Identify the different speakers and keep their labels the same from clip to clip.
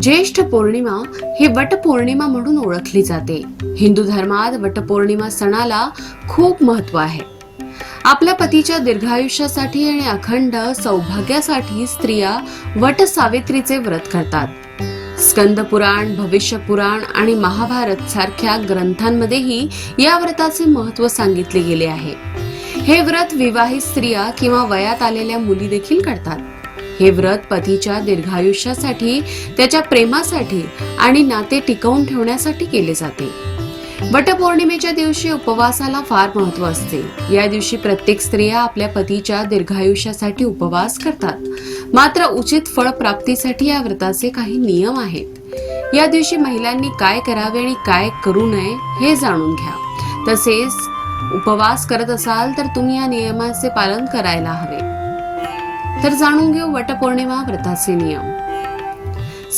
Speaker 1: ज्येष्ठ पौर्णिमा ही वटपौर्णिमा म्हणून ओळखली जाते. हिंदू धर्मात वटपौर्णिमा सणाला खूप महत्त्व आहे. आपल्या पतीच्या दीर्घायुष्यासाठी आणि अखंड सौभाग्यासाठी स्त्रिया वट सावित्रीचे व्रत करतात. स्कंद पुराण भविष्य पुराण आणि महाभारत सारख्या ग्रंथांमध्येही या व्रताचे महत्त्व सांगितले गेले आहे. हे व्रत विवाहित स्त्रिया किंवा वयात आलेल्या मुली देखील करतात. हे व्रत पतीच्या दीर्घायुष्यासाठी त्याच्या प्रेमासाठी आणि नाते टिकवून ठेवण्यासाठी केले जाते. वटपौर्णिमेच्या दिवशी उपवासाला फार महत्त्व असते. या दिवशी प्रत्येक स्त्रिया आपल्या पतीच्या दीर्घायुष्यासाठी उपवास करतात. मात्र उचित फळ प्राप्तीसाठी या व्रताचे काही नियम आहेत. या दिवशी महिलांनी काय करावे आणि काय करू नये हे जाणून घ्या. तसेच उपवास करत असाल तर तुम्ही या नियमाचे पालन करायला हवे. तर जाणून घेऊ वटपौर्णिमा व्रताचे नियम.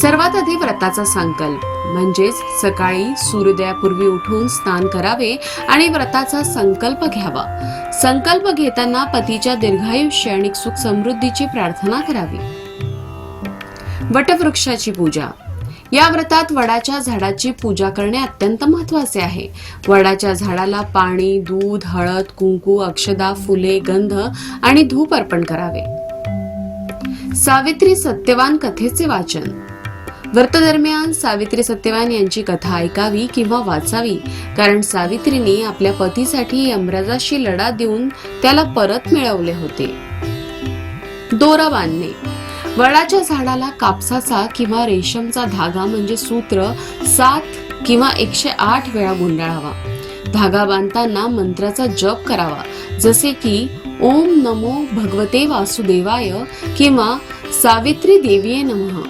Speaker 1: सर्वात आधी व्रताचा संकल्प म्हणजेच सकाळी सूर्योदयापूर्वी उठून स्नान करावे आणि व्रताचा संकल्प घ्यावा. संकल्प घेताना पतीच्या दीर्घायुष्य आणि सुख समृद्धीची प्रार्थना करावी. वटवृक्षाची पूजा. या व्रतात वडाच्या झाडाची पूजा करणे अत्यंत महत्त्वाचे आहे. वडाच्या झाडाला पाणी दूध हळद कुंकू अक्षदा फुले गंध आणि धूप अर्पण करावे. सावित्री सत्यवान कथेचे वाचन. व्रतदरम्यान सावित्री सत्यवान यांची कथा ऐकावी किंवा वाचावी कारण सावित्रीने आपल्या पतीसाठी यमराजाशी लढा देऊन त्याला परत मिळवले होते. दोरा बांधणे. वडाच्या झाडाला कापसाचा किंवा रेशमचा धागा म्हणजे सूत्र सात किंवा एकशे आठ वेळा गुंडाळावा. धागा बांधताना मंत्राचा जप करावा जसे की ओम नमो भगवते वासुदेवाय किंवा सावित्री देवीये नमः.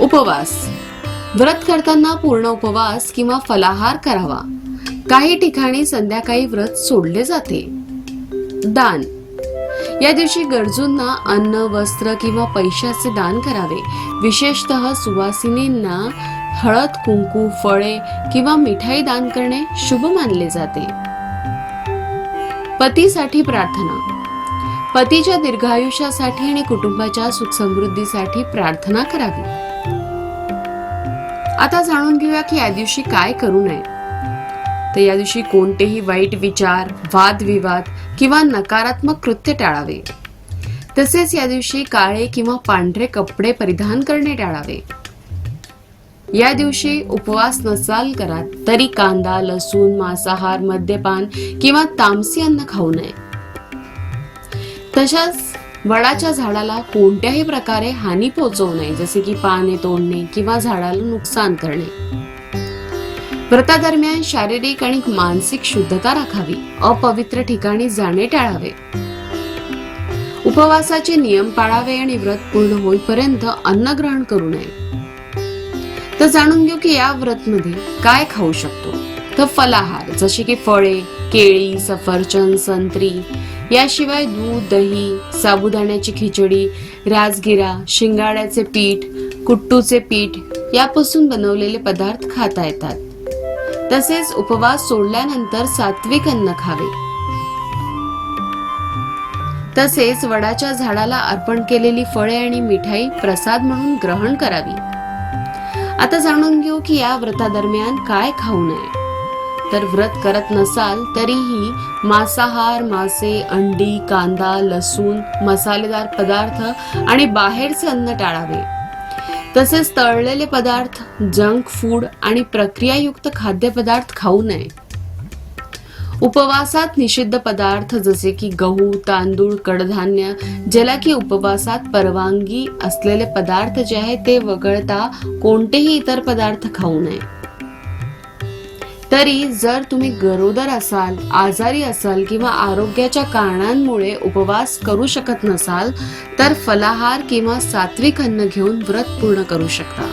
Speaker 1: उपवास. व्रत करताना पूर्ण उपवास किंवा फलाहार करावा. काही ठिकाणी संध्याकाळी व्रत सोडले जाते. दान. या दिवशी गरजूंना अन्न वस्त्र किंवा पैशाचे दान करावे. विशेषतः सुवासिनींना हळद कुंकू फळे किंवा मिठाई दान करणे शुभ मानले जाते. पतीसाठी प्रार्थना. पतीच्या दीर्घायुष्यासाठी आणि कुटुंबाच्या सुख समृद्धीसाठी प्रार्थना करावी. आता जाणून घेऊया की या दिवशी काय करू नये. तर या दिवशी कोणतेही वाईट विचार वादविवाद किंवा नकारात्मक कृत्य टाळावे. तसेच या दिवशी काळे किंवा पांढरे कपडे परिधान करणे टाळावे. या दिवशी उपवास नसाल करा तरी कांदा लसूण मांसाहार मद्यपान किंवा तामसी अन्न खाऊ नये. तशाच वडाच्या झाडाला कोणत्याही प्रकारे हानी पोहोचवू नये जसे की पाने तोडणे किंवा झाडाला नुकसान करणे. व्रतादरम्यान शारीरिक आणि मानसिक शुद्धता राखावी अपवित्र ठिकाणी जाणे टाळावे. उपवासाचे नियम पाळावे आणि व्रत पूर्ण होईपर्यंत अन्न ग्रहण करू नये. तर जाणून घेऊ की या व्रत मध्ये काय खाऊ शकतो. तर फलाहार जसे की फळे केळी सफरचंद संत्री याशिवाय दूध दही साबुदाण्याची खिचडी राजगिरा शिंगाड्याचे पीठ कुट्टूचे पीठ यापासून बनवलेले पदार्थ खाता येतात. तसेच उपवास सोडल्यानंतर सात्विक अन्न खावे. तसेच वडाच्या झाडाला अर्पण केलेली फळे आणि मिठाई प्रसाद म्हणून ग्रहण करावी. आता जाणून घेऊ की या व्रतादरम्यान काय खाऊ नये. तर व्रत करत नसाल तरीही मांसाहार मासे अंडी कांदा लसूण मसालेदार पदार्थ आणि बाहेरचे अन्न टाळावे. तसेच तळलेले पदार्थ जंक फूड आणि प्रक्रियायुक्त खाद्यपदार्थ खाऊ नये. उपवासात निषिद्ध पदार्थ जसे की गहू तांदूळ कडधान्य ज्याला की उपवासात परवानगी असलेले पदार्थ जे आहे ते वगळता कोणतेही इतर पदार्थ खाऊ नये. तरी जर तुम्ही गरोदर असाल आजारी असाल किंवा आरोग्याच्या कारणांमुळे उपवास करू शकत नसाल तर फलाहार किंवा सात्विक अन्न घेऊन व्रत पूर्ण करू शकता.